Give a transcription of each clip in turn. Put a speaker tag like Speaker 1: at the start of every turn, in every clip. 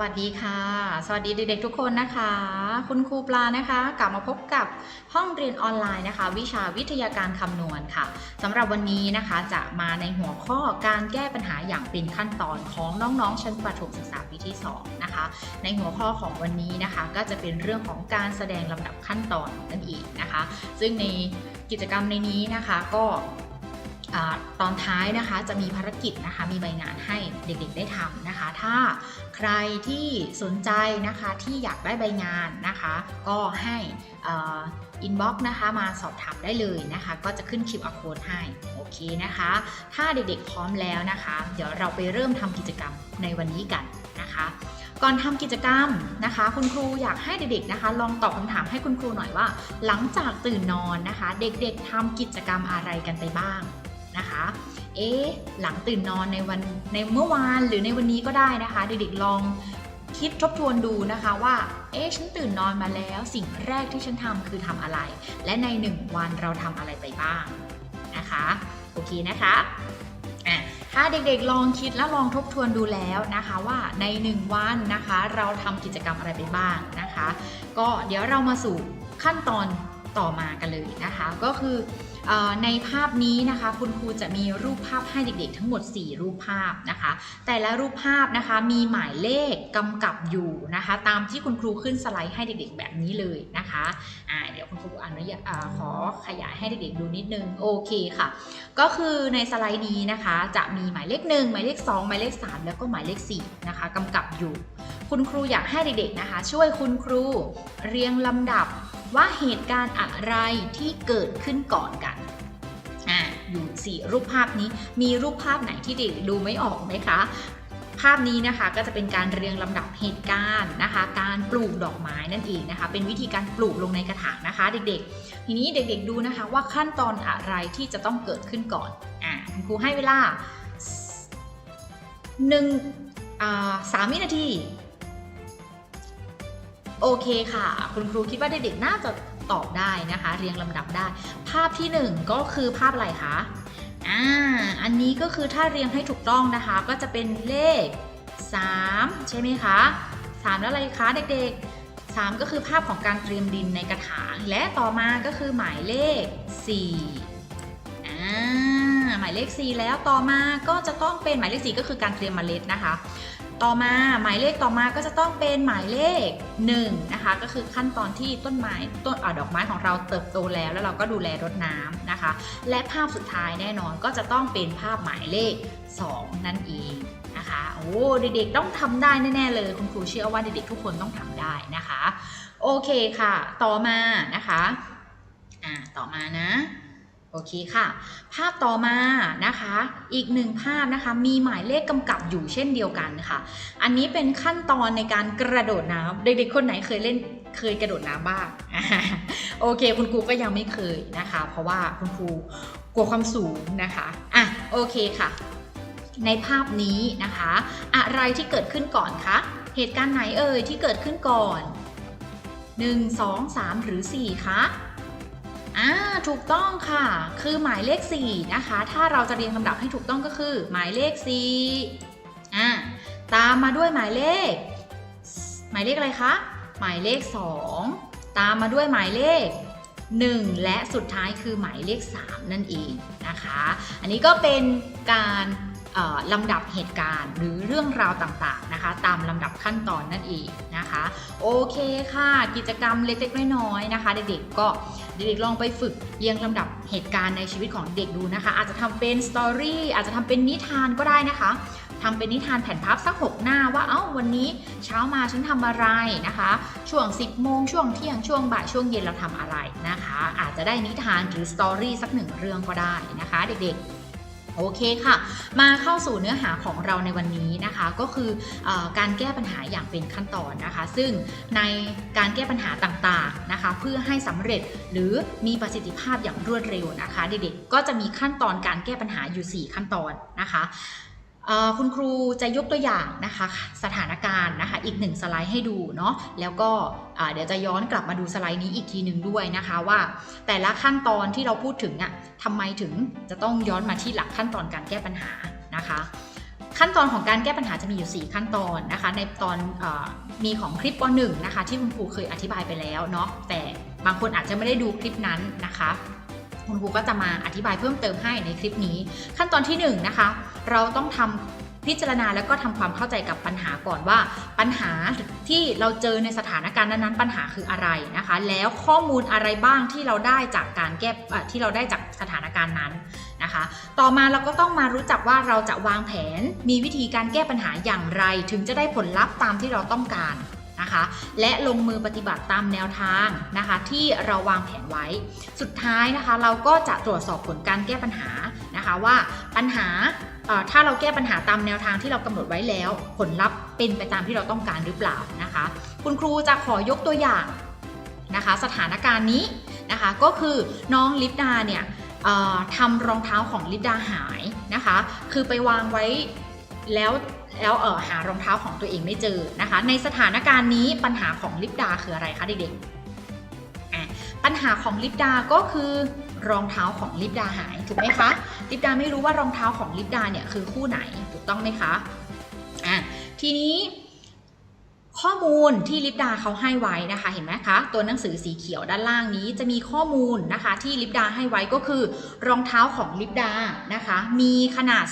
Speaker 1: วัสดีค่ะ สวัสดีเด็กๆทุกคนนะคะ คุณครูปลานะคะ กลับมาพบกับห้องเรียนออนไลน์นะคะ วิชาวิทยาการคำนวณค่ะสำหรับวันนี้นะคะจะมาในหัวข้อการแก้ปัญหาอย่างเป็นขั้นตอนของน้องๆชั้นประถมศึกษาปีที่ 2 นะคะ ในหัวข้อของวันนี้นะคะ ก็จะเป็นเรื่องของการแสดงลำดับขั้นตอนนั่นเองนะคะ ซึ่งในกิจกรรมในนี้นะคะก็ ตอนท้ายนะคะจะมีภารกิจนะคะ มีใบงานให้เด็กๆได้ทำนะคะ ถ้าใครที่สนใจนะคะที่อยากได้ใบงานนะคะ ก็ให้อินบ็อกซ์นะคะมาสอบถามได้เลยนะคะ ก็จะขึ้น QR code ให้โอเคนะคะ ถ้าเด็กๆพร้อมแล้วนะคะ เดี๋ยวเราไปเริ่มทำกิจกรรมในวันนี้กันนะคะก่อนทำกิจกรรมนะคะ คุณครูอยากให้เด็กๆนะคะ ลองตอบคำถามให้คุณครูหน่อยว่า หลังจากตื่นนอนนะคะ เด็กๆทำกิจกรรมอะไรกันไปบ้าง นะคะ เอ๊ะหลังตื่นนอนในวันในเมื่อวานหรือในวันนี้ก็ได้นะคะ เด็กๆลองคิดทบทวนดูนะคะว่า เอ๊ะ ฉันตื่นนอนมาแล้ว สิ่งแรกที่ฉันทำคือทำอะไร และในหนึ่งวันเราทำอะไรไปบ้างนะคะ โอเคนะคะอะถ้าเด็กๆลองคิดและลองทบทวนดูแล้วนะคะว่าในหนึ่งวันนะคะ เราทำกิจกรรมอะไรไปบ้างนะคะ ก็เดี๋ยวเรามาสู่ขั้นตอน ต่อมากันเลยนะคะ ก็คืออในภาพนี้นะคะคุณครูจะมีรูปภาพให้เด็กๆ ทั้งหมด 4 รูปภาพนะคะ แต่ละรูปภาพนะคะมีหมายเลขกำกับอยู่นะคะ ตามที่คุณครูขึ้นสไลด์ให้เด็กๆ แบบนี้เลยนะคะอ่าเดี๋ยวคุณครูอนุญาตขอขยายให้เด็กๆ ดูนิดนึงโอเคค่ะ ก็คือในสไลด์นี้นะคะ จะมีหมายเลข 1 หมายเลข 2 หมายเลข 3 แล้วก็หมายเลข4นะคะกำกับอยู่ คุณครูอยากให้เด็กๆนะคะ ช่วยคุณครูเรียงลำดับ ว่าเหตุการณ์อะไรที่เกิดขึ้นก่อนกันอ่าอยู่สี่รูปภาพนี้มีรูปภาพไหนที่เด็กดูไม่ออกไหมคะ ภาพนี้นะคะก็จะเป็นการเรียงลำดับเหตุการณ์นะคะ การปลูกดอกไม้นั่นเองนะคะ เป็นวิธีการปลูกลงในกระถางนะคะ เด็กๆ ทีนี้เด็กๆดูนะคะว่าขั้นตอนอะไรที่จะต้องเกิดขึ้นก่อนอ่าคุณครูให้เวลาหนึ่งอ่าสามวินาที โอเคค่ะ คุณครูคิดว่าเด็กๆน่าจะตอบได้นะคะ เรียงลำดับได้ ภาพที่หนึ่งก็คือภาพอะไรคะอ่าอันนี้ก็คือถ้าเรียงให้ถูกต้องนะคะ ก็จะเป็นเลข 3 ใช่ไหมคะ 3 แล้วอะไรคะเด็กๆ 3 ก็คือภาพของการเตรียมดินในกระถาง และต่อมาก็คือหมายเลข4อ่าหมายเลข 4 แล้วต่อมาก็จะต้องเป็นหมายเลข 4 ก็คือการเตรียมเมล็ดนะคะ ต่อมาหมายเลขต่อมาก็จะต้องเป็นหมายเลข1นะคะก็คือขั้นตอนที่ต้นไม้ต้นอดอกไม้ของเราเติบโตแล้ว แล้วเราก็ดูแลรดน้ำนะคะ และภาพสุดท้ายแน่นอนก็จะต้องเป็นภาพหมายเลข 2 นั่นเองนะคะโอ้เด็กๆต้องทำได้แน่ๆเลยคุณครูเชื่อว่าเด็กๆทุกคนต้องทำได้นะคะ โอเคค่ะ ต่อมานะคะอ่าต่อมานะ โอเคค่ะ ภาพต่อมานะคะ อีกหนึ่งภาพนะคะ มีหมายเลขกำกับอยู่เช่นเดียวกันค่ะ อันนี้เป็นขั้นตอนในการกระโดดน้ำเด็กๆคนไหนเคยเล่นเคยกระโดดน้ำบ้างโอเค คุณครูก็ยังไม่เคยนะคะ เพราะว่าคุณครูกลัวความสูงนะคะอะโอเคค่ะ ในภาพนี้นะคะ อะไรที่เกิดขึ้นก่อนคะเหตุการณ์ไหนเอ่ยที่เกิดขึ้นก่อน 1 2 3 หรือ 4 คะ อ่าถูกต้องค่ะ คือหมายเลข 4 นะคะ ถ้าเราจะเรียงลำดับให้ถูกต้องก็คือ หมายเลข4อ่าตามมาด้วยหมายเลข หมายเลขอะไรคะ หมายเลข 2 ตามมาด้วยหมายเลข 1 และสุดท้ายคือหมายเลข 3 นั่นเองนะคะ อันนี้ก็เป็นการ ลำดับเหตุการณ์ หรือเรื่องราวต่างๆนะคะ ตามลำดับขั้นตอนนั่นเองนะคะ โอเคค่ะ กิจกรรมเล็กๆน้อยๆนะคะเด็กๆก็เด็กๆลองไปฝึกเรียงลำดับเหตุการณ์ในชีวิตของเด็กดูนะคะ อาจจะทำเป็นสตอรี่อาจจะทำเป็นนิทานก็ได้นะคะทำเป็นนิทานแผ่นพับสัก6หน้าว่าเอ้าวันนี้เช้ามาฉันทำอะไรนะคะ ช่วง 10โมงช่วงเที่ยงช่วงบ่ายช่วงเย็นเราทำอะไรนะคะ อาจจะได้นิทานหรือสตอรี่สักหนึ่งเรื่องก็ได้นะคะ เด็กๆ โอเคค่ะ มาเข้าสู่เนื้อหาของเราในวันนี้นะคะก็คืออการแก้ปัญหาอย่างเป็นขั้นตอนนะคะ ซึ่งในการแก้ปัญหาต่างๆนะคะเพื่อให้สำเร็จหรือมีประสิทธิภาพอย่างรวดเร็วนะคะ เด็กๆก็จะมีขั้นตอนการแก้ปัญหาอยู่ 4 ขั้นตอนนะคะ คุณครูจะยกตัวอย่างนะคะสถานการณ์นะคะอีกหนึ่งสไลด์ให้ดูเนาะแล้วก็เดี๋ยวจะย้อนกลับมาดูสไลด์นี้อีกทีหนึ่งด้วยนะคะว่า แต่ละขั้นตอนที่เราพูดถึงอะทำไมถึงจะต้องย้อนมาที่หลักขั้นตอนการแก้ปัญหานะคะขั้นตอนของการแก้ปัญหาจะมีอยู่ 4 ขั้นตอนนะคะ ในตอนอมีของคลิปป .1 นะคะ ที่คุณครูเคยอธิบายไปแล้วเนาะแต่บางคนอาจจะไม่ได้ดูคลิปนั้นนะคะ คุณครูก็จะมาอธิบายเพิ่มเติมให้ในคลิปนี้ ขั้นตอนที่1นงนะคะเราต้องทำพิจารณาแล้วก็ทำความเข้าใจกับปัญหาก่อนว่า ปัญหาที่เราเจอในสถานการณ์นั้นๆปัญหาคืออะไรนะคะ แล้วข้อมูลอะไรบ้างที่เราได้จากการแก้ที่เราได้จากสถานการณ์นั้นนะคะ ต่อมาเราก็ต้องมารู้จักว่าเราจะวางแผนมีวิธีการแก้ปัญหาอย่างไร ถึงจะได้ผลลัพธ์ตามที่เราต้องการ นะคะ และลงมือปฏิบัติตามแนวทางนะคะ ที่เราวางแผนไว้ สุดท้ายนะคะ เราก็จะตรวจสอบผลการแก้ปัญหานะคะว่าปัญหาถ้าเราแก้ปัญหาตามแนวทางที่เรากำหนดไว้แล้ว ผลลัพธ์เป็นไปตามที่เราต้องการหรือเปล่านะคะ คุณครูจะขอยกตัวอย่างนะคะ สถานการณ์นี้นะคะ ก็คือน้องลิปดาเนี่ยทำรองเท้าของลิปดาหายนะคะ คือไปวางไว้แล้ว แล้วเออหารองเท้าของตัวเองไม่เจอนะคะ ในสถานการณ์นี้ปัญหาของลิปดาคืออะไรคะเด็กๆปัญหาของลิปดาก็คือรองเท้าของลิปดาหายถูกไหมคะลิปดาไม่รู้ว่ารองเท้าของลิปดาเนี่ยคือคู่ไหนถูกต้องไหมคะอะทีนี้ ข้อมูลที่ลิปดาเขาให้ไว้นะคะ เห็นไหมคะ ตัวหนังสือสีเขียวด้านล่างนี้จะมีข้อมูลนะคะ ที่ลิปดาให้ไว้ก็คือ รองเท้าของลิปดานะคะ มีขนาด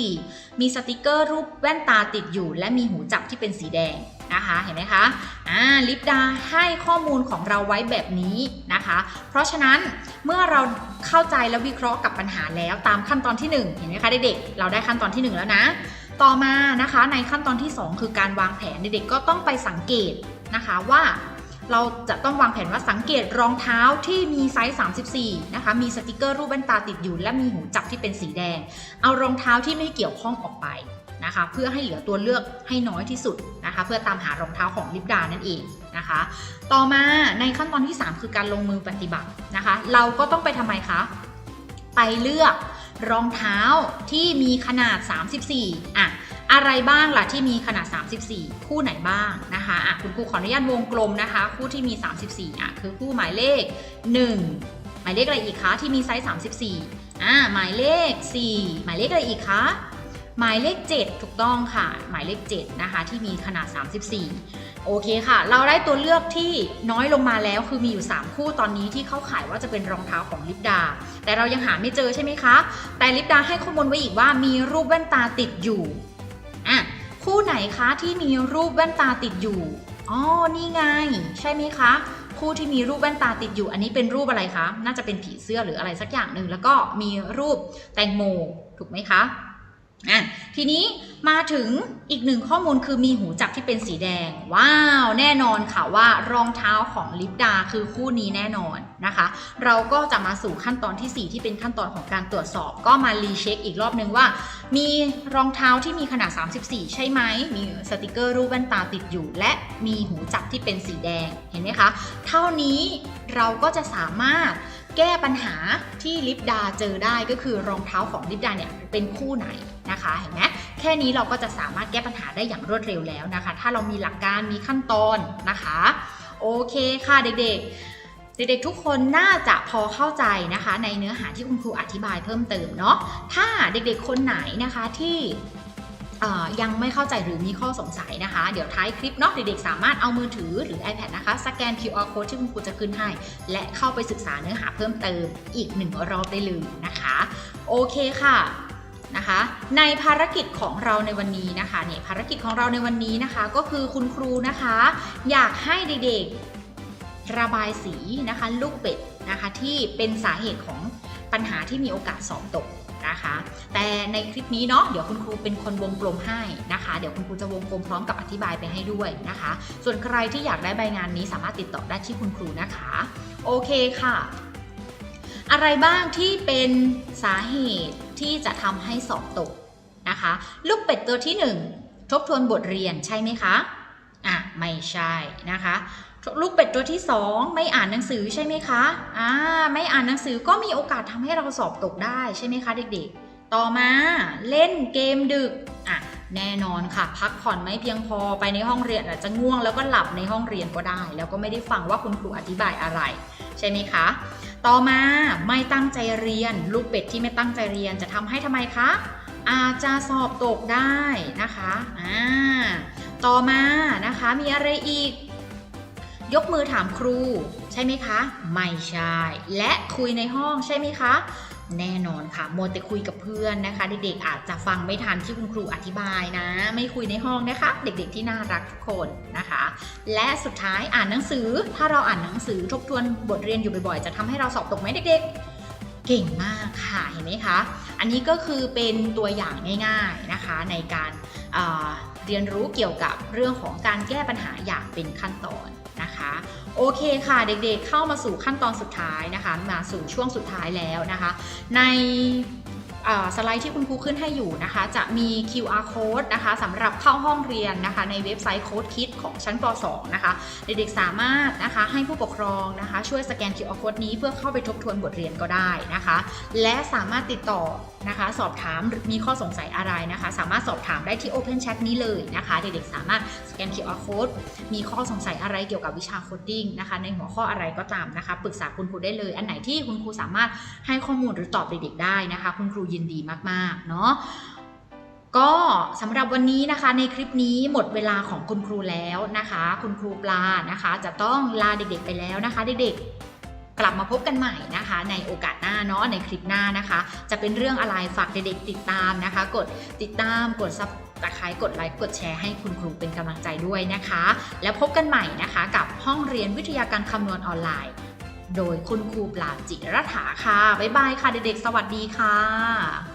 Speaker 1: 34 มีสติกเกอร์รูปแว่นตาติดอยู่ และมีหูจับที่เป็นสีแดงนะคะเห็นไหมคะอ่าลิปดาให้ข้อมูลของเราไว้แบบนี้นะคะ เพราะฉะนั้นเมื่อเราเข้าใจและวิเคราะห์กับปัญหาแล้วตามขั้นตอนที่หนึ่งเห็นไหมคะเด็กๆเราได้ขั้นตอนที่หนึ่งแล้วนะ ต่อมานะคะในขั้นตอนที่ 2 คือการวางแผนเด็กๆก็ต้องไปสังเกตนะคะว่าเราจะต้องวางแผนว่าสังเกตรองเท้าที่มีไซส์ 34 นะคะ มีสติกเกอร์รูปแว่นตาติดอยู่ และมีหูจับที่เป็นสีแดง เอารองเท้าที่ไม่เกี่ยวข้องออกไปนะคะ เพื่อให้เหลือตัวเลือกให้น้อยที่สุดนะคะ เพื่อตามหารองเท้าของลิปดานั่นเองนะคะ ต่อมาในขั้นตอนที่ 3 คือการลงมือปฏิบัตินะคะ เราก็ต้องไปทำไมคะ ไปเลือก รองเท้าที่มีขนาด 34อะอะไรบ้างล่ะที่มีขนาด 34 คู่ไหนบ้างนะคะอะคุณครูขออนุญาตวงกลมนะคะ คู่ที่มี 34อะคือคู่หมายเลข 1 หมายเลขอะไรอีกคะที่มีไซส์ 34อ่าหมายเลข 4 หมายเลขอะไรอีกคะหมายเลข 7 ถูกต้องค่ะ หมายเลข7นะคะที่มีขนาด 34 โอเคค่ะ เราได้ตัวเลือกที่น้อยลงมาแล้วคือมีอยู่ 3 คู่ตอนนี้ที่เขาขายว่าจะเป็นรองเท้าของลิปดา แต่เรายังหาไม่เจอใช่ไหมคะ แต่ลิปดาให้ข้อมูลไว้อีกว่ามีรูปแว่นตาติดอยู่อะคู่ไหนคะที่มีรูปแว่นตาติดอยู่อ๋อนี่ไง ใช่ไหมคะคู่ที่มีรูปแว่นตาติดอยู่ อันนี้เป็นรูปอะไรคะ น่าจะเป็นผีเสื้อหรืออะไรสักอย่างหนึ่งแล้วก็มีรูปแตงโมถูกไหมคะ อะทีนี้มาถึงอีกหนึ่งข้อมูลคือมีหูจับที่เป็นสีแดง ว้าว แน่นอนค่ะว่ารองเท้าของลิปดาคือคู่นี้แน่นอนนะคะ เราก็จะมาสู่ขั้นตอนที่ 4 ที่เป็นขั้นตอนของการตรวจสอบ ก็มารีเช็คอีกรอบนึงว่า มีรองเท้าที่มีขนาด 34 ใช่ไหม มีสติกเกอร์รูปแว่นตาติดอยู่ และมีหูจับที่เป็นสีแดงเห็นไหมคะ เท่านี้เราก็จะสามารถ แก้ปัญหาที่ลิปดาเจอได้ก็คือรองเท้าของลิปดาเนี่ยเป็นคู่ไหนนะคะเห็นไหมแค่นี้เราก็จะสามารถแก้ปัญหาได้อย่างรวดเร็วแล้วนะคะ ถ้าเรามีหลักการมีขั้นตอนนะคะ โอเคค่ะเด็กๆ เด็กๆทุกคนน่าจะพอเข้าใจนะคะ ในเนื้อหาที่คุณครูอธิบายเพิ่มเติมเนาะถ้าเด็กๆคนไหนนะคะที่ ยังไม่เข้าใจหรือมีข้อสงสัยนะคะ เดี๋ยวท้ายคลิปเนาะเด็กๆสามารถเอามือถือหรือ iPad นะคะสแกน QR code ที่คุณครูจะขึ้นให้ และเข้าไปศึกษาเนื้อหาเพิ่มเติมอีกหนึ่งรอบได้เลยนะคะ โอเคค่ะนะคะในภารกิจของเราในวันนี้นะคะเนี่ยภารกิจของเราในวันนี้นะคะ ก็คือคุณครูนะคะ อยากให้เด็กๆระบายสีนะคะ ลูกเป็ดนะคะที่เป็นสาเหตุของปัญหาที่มีโอกาสสอบตก นะคะ แต่ในคลิปนี้เนาะเดี๋ยวคุณครูเป็นคนวงกลมให้นะคะ เดี๋ยวคุณครูจะวงกลมพร้อมกับอธิบายไปให้ด้วยนะคะ ส่วนใครที่อยากได้ใบงานนี้สามารถติดต่อได้ที่คุณครูนะคะ โอเคค่ะ อะไรบ้างที่เป็นสาเหตุที่จะทำให้สอบตกนะคะ ลูกเป็ดตัวที่ 1 ทบทวนบทเรียนใช่ไหมคะ อะไม่ใช่นะคะลูกเป็ดตัวที่ 2 ไม่อ่านหนังสือใช่ไหมคะอ่าไม่อ่านหนังสือก็มีโอกาสทำให้เราสอบตกได้ใช่ไหมคะเด็กๆ ต่อมาเล่นเกมดึกอะแน่นอนค่ะ พักผ่อนไม่เพียงพอไปในห้องเรียนอาจจะง่วงแล้วก็หลับในห้องเรียนก็ได้ แล้วก็ไม่ได้ฟังว่าคุณครูอธิบายอะไร ใช่ไหมคะ ต่อมาไม่ตั้งใจเรียน ลูกเป็ดที่ไม่ตั้งใจเรียนจะทำให้ทำไมคะอาจจะสอบตกได้นะคะอ่า ต่อมานะคะมีอะไรอีก ยกมือถามครู ใช่ไหมคะ ไม่ใช่ และคุยในห้องใช่ไหมคะ แน่นอนค่ะโมแต่คุยกับเพื่อนนะคะ เด็กๆอาจจะฟังไม่ทันที่คุณครูอธิบายนะ ไม่คุยในห้องนะคะ เด็กๆที่น่ารักทุกคนนะคะ และสุดท้ายอ่านหนังสือ ถ้าเราอ่านหนังสือทบทวนบทเรียนอยู่บ่อยๆ จะทำให้เราสอบตกไหมเด็ก ๆเก่งมากค่ะเห็นไหมคะ อันนี้ก็คือเป็นตัวอย่างง่าย ๆนะคะในการ เรียนรู้เกี่ยวกับเรื่องของการแก้ปัญหาอย่างเป็นขั้นตอนนะคะโอเคค่ะเด็กๆเข้ามาสู่ขั้นตอนสุดท้ายนะคะ มาสู่ช่วงสุดท้ายแล้วนะคะ ใน สไลด์ที่คุณครูขึ้นให้อยู่นะคะ จะมี QR code นะคะสำหรับเข้าห้องเรียนนะคะ ในเว็บไซต์โค้ดคิดของชั้นป .2 นะคะ เด็กๆสามารถนะคะให้ผู้ปกครองนะคะ ช่วยสแกน QR code นี้เพื่อเข้าไปทบทวนบทเรียนก็ได้นะคะ และสามารถติดต่อนะคะสอบถามหรือมีข้อสงสัยอะไรนะคะ สามารถสอบถามได้ที่ Open Chat นี้เลยนะคะ เด็กๆสามารถสแกน QR code มีข้อสงสัยอะไรเกี่ยวกับวิชาโคดดิ้งนะคะ ในหัวข้ออะไรก็ตามนะคะ ปรึกษาคุณครูได้เลย อันไหนที่คุณครูสามารถให้ข้อมูลหรือตอบเด็กๆได้นะคะ คุณครูยินดีมากๆเนาะก็สำหรับวันนี้นะคะในคลิปนี้หมดเวลาของคุณครูแล้วนะคะ คุณครูปลานะคะ จะต้องลาเด็กๆไปแล้วนะคะ เด็กๆกลับมาพบกันใหม่นะคะ ในโอกาสหน้าเนาะในคลิปหน้านะคะ จะเป็นเรื่องอะไรฝากเด็กๆติดตามนะคะ กดติดตามกดซับตะไคร้กดไลค์กดแชร์ให้คุณครูเป็นกำลังใจด้วยนะคะ แล้วพบกันใหม่นะคะ กับห้องเรียนวิทยาการคำนวณออนไลน์ โดยคุณครูปราจิรถาค่ะ บ๊ายบายค่ะเด็กๆ สวัสดีค่ะ